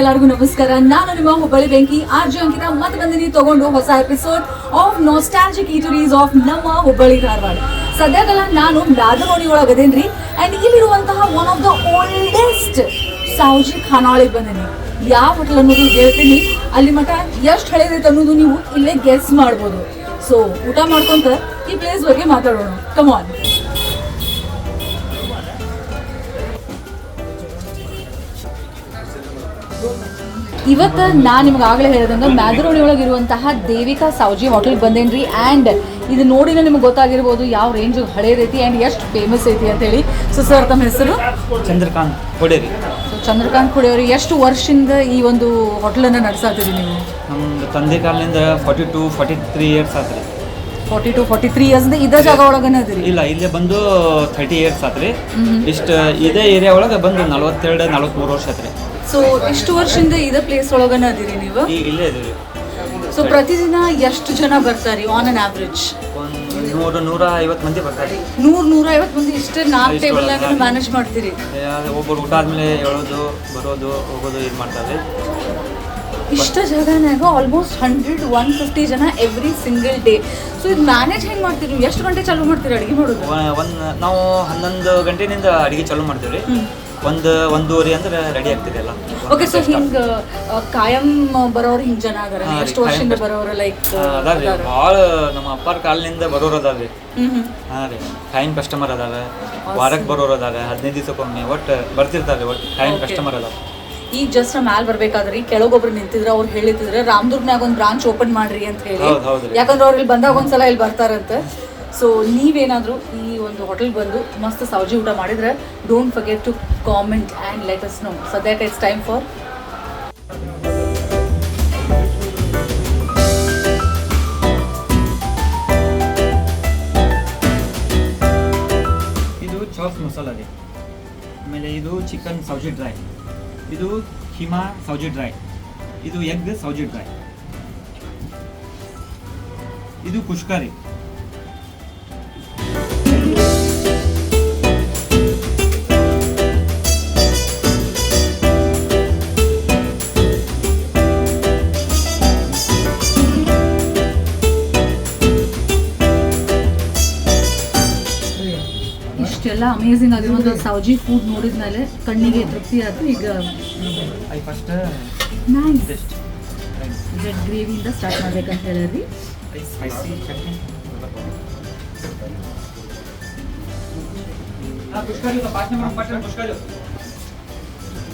ಎಲ್ಲರಿಗೂ ನಮಸ್ಕಾರ. ನಾನು ನಿಮ್ಮ ಹುಬ್ಬಳ್ಳಿ ಬೆಂಕಿ. ಆರ್ ಅಂಕಿತ ಮತ್ತೆ ಬಂದಿನಿ ತಗೊಂಡು ಹೊಸ episode of nostalgic eateries of ನಮ್ಮ ಹುಬ್ಬಳ್ಳಿ ಧಾರವಾಡ. ಸದ್ಯದಲ್ಲ ನಾನು ಮ್ಯಾದರೋಣಿ ಒಳಗದೇನ್ರಿ ಅಂಡ್ ಇಲ್ಲಿರುವಂತಹ one of the oldest Savji ಖಾನಾವಳಿಗೆ ಬಂದಿನಿ. ಯಾವ ಹೋಟೆಲ್ ಅನ್ನೋದು ಹೇಳ್ತೀನಿ. ಅಲ್ಲಿ ಮಠ ಎಷ್ಟು ಹಳೇದೈತೆ ಅನ್ನೋದು ನೀವು ಇಲ್ಲೇ ಗೆಸ್ ಮಾಡ್ಬೋದು. ಸೊ ಊಟ ಮಾಡ್ಕೊಂತ ಈ ಪ್ಲೇಸ್ ಬಗ್ಗೆ ಮಾತಾಡೋಣ. ಕಮಾನ್ ಇವತ್ತು ನಾನು ನಿಮ್ಗೆ ಆಗಲೇ ಹೇಳೋದಂದ್ರೆ ಮ್ಯಾದ್ರೋಳಿ ಒಳಗೆ ಇರುವಂತಹ ದೇವಿಕಾ ಸಾವ್ಜಿ ಹೋಟೆಲ್ಗೆ ಬಂದೇನ್ರಿ? ಆ್ಯಂಡ್ ಇದು ನೋಡಿನ ನಿಮ್ಗೆ ಗೊತ್ತಾಗಿರ್ಬೋದು ಯಾವ ರೇಂಜ್ ಹಳೇದೈತಿ ಆ್ಯಂಡ್ ಎಷ್ಟು ಫೇಮಸ್ ಐತಿ ಅಂತೇಳಿ ಸೊ ಸರ್ ತಮ್ಮ ಹೆಸರು? ಚಂದ್ರಕಾಂತ್ ಕೊಡೇರಿ. ಸೊ ಚಂದ್ರಕಾಂತ್ ಕುಡಿಯವರು ಎಷ್ಟು ವರ್ಷದಿಂದ ಈ ಒಂದು ಹೋಟೆಲನ್ನು ನಡೆಸಾತೀರಿ ನೀವು? ನಮ್ಮ ತಂದೆ ಕಾಲದಿಂದ forty two forty three years ಆತ್ರಿ. Forty two forty three years ಇದೇ ಜಾಗ ಒಳಗನೆ ಅದಿರಿ? ಇಲ್ಲ ಇಲ್ಲೇ ಬಂದು ಥರ್ಟಿ ಇಯರ್ಸ್ ಆತ್ರಿ. ಇಷ್ಟು ಇದೇ ಏರಿಯಾ ಒಳಗೆ ಬಂದು ನಲ್ವತ್ತೆರಡು ನಲ್ವತ್ಮೂರು ವರ್ಷ ಆತ್ರಿ. ಸೊ ಇಷ್ಟು ವರ್ಷದಿಂದ ಇದೇ ಪ್ಲೇಸ್ ಒಳಗನೆ ಅದಿರಿ ನೀವು? ಈಗ ಇಲ್ಲೇ ಇದೀವಿ ಸೊ ಪ್ರತಿದಿನ ಎಷ್ಟು ಜನ ಬರ್ತಾರೆ ಆನ್ ಅನ್ ಆವ್ರೇಜ್ ಒಂದು ನೂರು ನೂರ ಐವತ್ತು ಮಂದಿ ಬರ್ತಾರೆ. ನೂರ್ ನೂರ ಐವತ್ತು ಮಂದಿ ಇಷ್ಟೇ ನಾಲ್ಕು ಟೇಬಲ್. ಮ್ಯಾನೇಜ್ ಮಾಡ್ತೀರಿ? ಒಬ್ಬರು ಊಟ ಆದ್ಮೇಲೆ ಹೇಳೋದು ಬರೋದು ಹೋಗೋದು ಇದು ಮಾಡ್ತಾರೆ. ಇಷ್ಟ ಜಾಗನಾಗ ಆಲ್ಮೋಸ್ಟ್ ಹಂಡ್ರೆಡ್ ಒನ್ ಫಿಫ್ಟಿ ಜನ ಎವ್ರಿ ಸಿಂಗಲ್ ಡೇ ಸೊ ಇದು ಮ್ಯಾನೇಜ್ ಹೆಂಗೆ ಮಾಡ್ತೀರಿ ಎಷ್ಟು ಗಂಟೆ ಚಾಲೂ ಮಾಡ್ತೀರಿ ಅಡುಗೆ ಮಾಡೋದು? ಒಂದು ನಾವು ಹನ್ನೊಂದು ಗಂಟೆಯಿಂದ ಅಡುಗೆ ಚಾಲೂ ಮಾಡ್ತೀವಿ ರೀ ಒಂದು ಒಂದೂವರೆ ಅಂದ್ರೆ ರೆಡಿ ಆಗ್ತಿದೆ ಎಲ್ಲ. ಓಕೆ ಸೊ ಹಿಂಗೆ ಕಾಯಂ ಬರೋರು ಹಿಂಗೆ ಜನ ಅದಾರ? ಹಾ, ಎಷ್ಟು ವರ್ಷದಿಂದ ಬರೋರು ಲೈಕ್ ಅದಾವ್ರಿ ಭಾಳ ನಮ್ಮ ಅಪ್ಪಾರ ಕಾಲದಿಂದ ಬರೋರು ಅದಾವ್ರಿ ಹಾಂ ರೀ. ಖಾಯಂ ಕಸ್ಟಮರ್ ಅದಾವೆ ವಾರಕ್ಕೆ ಬರೋರು ಅದಾವೆ ಹದಿನೈದು ದಿವಸಕ್ಕೊಮ್ಮೆ. ಒಟ್ಟು ಬರ್ತಿರ್ತಾರೆ ಒಟ್ಟು ಖಾಯಂ ಕಸ್ಟಮರ್ ಅದಾವೆ ಈಗ ಜಸ್ಟ್ ಮ್ಯಾಲ್ ಬರ್ಬೇಕಾದ್ರಿ ಕೆಳಗೊಬ್ರು ನಿಂತಿದ್ರ ಅವ್ರು ಹೇಳಿದ್ರೆ ರಾಮದುರ್ಗ್ನಾಗ ಒಂದು ಬ್ರಾಂಚ್ ಓಪನ್ ಮಾಡ್ರಿ ಅಂತ ಹೇಳಿ. ಯಾಕಂದ್ರೆ ಅವ್ರು ಇಲ್ಲಿ ಬಂದಾಗ ಒಂದ್ಸಲ ಇಲ್ಲಿ ಬರ್ತಾರಂತೆ. ಸೊ ನೀವೇನಾದ್ರೂ ಈ ಒಂದು ಹೋಟೆಲ್ ಬಂದು ಮಸ್ತ್ ಸೌಜಿ ಊಟ ಮಾಡಿದ್ರೆ don't forget to comment and let us know ಸದ್ಯಕ್ಕೆ ಇಟ್ಸ್ ಟೈಮ್ ಫಾರ್ ಇದು ಚಾಪ್ಸ್ ಮಸಾಲ ರೀ. ಆಮೇಲೆ ಇದು ಚಿಕನ್ ಸೌಜಿ ಡ್ರೈ ಇದು ಹಿಮಾ ಸೌಜಿ ಡ್ರೈ. ಇದು ಎಗ್ ಸೌಜಿ ಡ್ರೈ. ಇದು ಕುಷ್ಕ ಇಷ್ಟೆಲ್ಲ ಅಮೇಝಿಂಗ್ ಆಗಿರುವಂಥ ಸೌಜಿ ಫುಡ್ ನೋಡಿದ್ಮೇಲೆ ಕಣ್ಣಿಗೆ ತೃಪ್ತಿ ಆಯ್ತು. ಈಗ I first nice just red ಗ್ರೇವಿಯಿಂದ start ಮಾಡ್ಬೇಕಂತ ಹೇಳಿರಿ ಸ್ಪೈಸಿ ಚಟ್ನಿ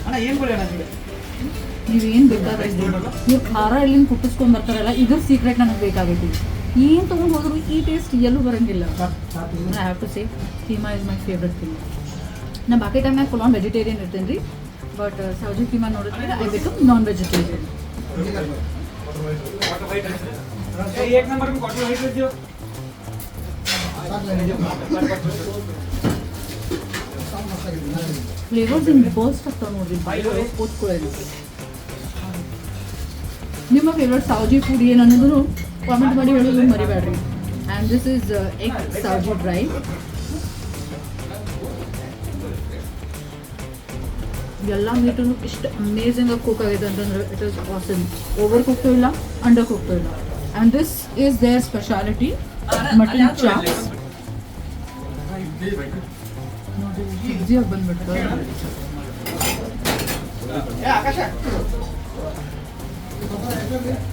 ಅಣ್ಣ ಏನು ಕೊಡಿ ಅಣ್ಣ ನಿಮಗೆ? ನೀವೇನು ಬೇಕಾದ್ರೆ ನೀವು ಖಾರ ಎಲ್ಲಿಂದ ಕುಟ್ಟಿಸ್ಕೊಂಡ್ ಬರ್ತಾರಲ್ಲ ಇದು ಸೀಕ್ರೆಟ್ ನನಗೆ ಬೇಕಾಗೈತಿ. ಏನು ತೊಗೊಂಡು ಹೋದ್ರು ಈ ಟೇಸ್ಟ್ ಎಲ್ಲೂ ಬರೋಂಗಿಲ್ಲ I have to say keema is my favourite thing ನಾ ಬಾಕಿ ಟೈಮ್ ಟೈಮ್ನಾಗ ಫುಲ್ ಆನ್ ವೆಜಿಟೇರಿಯನ್ ಇರ್ತೇನೆ ರೀ ಬಟ್ ಸೌಜಿ ಕೀಮಾ ನೋಡಿದ್ರೆ I become non vegetarian flavours in burst ಆಗ್ತಾವೆ ನೋಡ್ರಿ ಕೂತ್ಕೊಳ್ಳೋದು ನಿಮ್ಮ ಫೇವ್ರೆಟ್ ಸೌಜಿ ಫುಡ್ ಏನು ಅನ್ನೋದು ಕಾಮೆಂಟ್ ಮಾಡಿ ಹೇಳೋದು ಮರಿಬೇಡ್ರಿ and this is egg Savji dry ಎಲ್ಲ ಮೀಟು ಇಷ್ಟು ಅಮೇಝಿಂಗ್ ಆಗಿ ಕುಕ್ ಆಗೈತೆ ಅಂತಂದ್ರೆ it is awesome over cooked ಇಲ್ಲ ಅಂಡರ್ ಕುಕ್ಟು ಇಲ್ಲ and this is their speciality mutton chops ನೋಡಿ ಈಸಿಯಾಗಿ ಬಂದ್ಬಿಟ್ಟು ಆಯ್ತಣ್ಣ ಮಾಡೋದು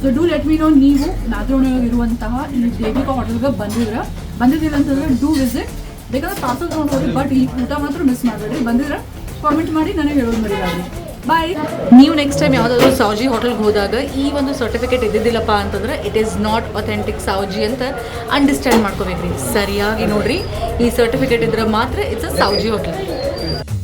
so do let me know ನೀವು ನಾದ್ರೋಣಿಯಾಗಿರುವಂತಹ ಈ ದೇವಿಕಾ ಹೋಟೆಲ್ಗೆ ಬಂದಿದ್ರ ಬಂದಿದ್ದೀರ ಅಂತಂದ್ರೆ ಡೂ ವಿಸಿಟ್ ಬೇಕಾದ್ರೆ ಪಾರ್ಸಲ್ ತೊಗೊಂಡು ಹೋಗಿ ಬಟ್ ಈ ಊಟ ಮಾತ್ರ ಮಿಸ್ ಮಾಡಬೇಡಿ ಬಂದಿದ್ರೆ ಕಾಮೆಂಟ್ ಮಾಡಿ ನನಗೆ ಹೇಳೋದು ಮರಿಬಾರ್ದು ಬಾಯ್ ನೀವು ನೆಕ್ಸ್ಟ್ ಟೈಮ್ ಯಾವುದಾದ್ರು ಸಾವ್ಜಿ ಹೋಟೆಲ್ಗೆ ಹೋದಾಗ ಈ ಒಂದು ಸರ್ಟಿಫಿಕೇಟ್ ಇದ್ದಿದ್ದಿಲ್ಲಪ್ಪ ಅಂತಂದ್ರೆ it is not authentic Savji ಅಂತ ಅಂಡರ್ಸ್ಟ್ಯಾಂಡ್ ಮಾಡ್ಕೋಬೇಕ್ರಿ. ಸರಿಯಾಗಿ ನೋಡ್ರಿ. ಈ ಸರ್ಟಿಫಿಕೇಟ್ ಇದ್ರೆ ಮಾತ್ರ it's a Savji hotel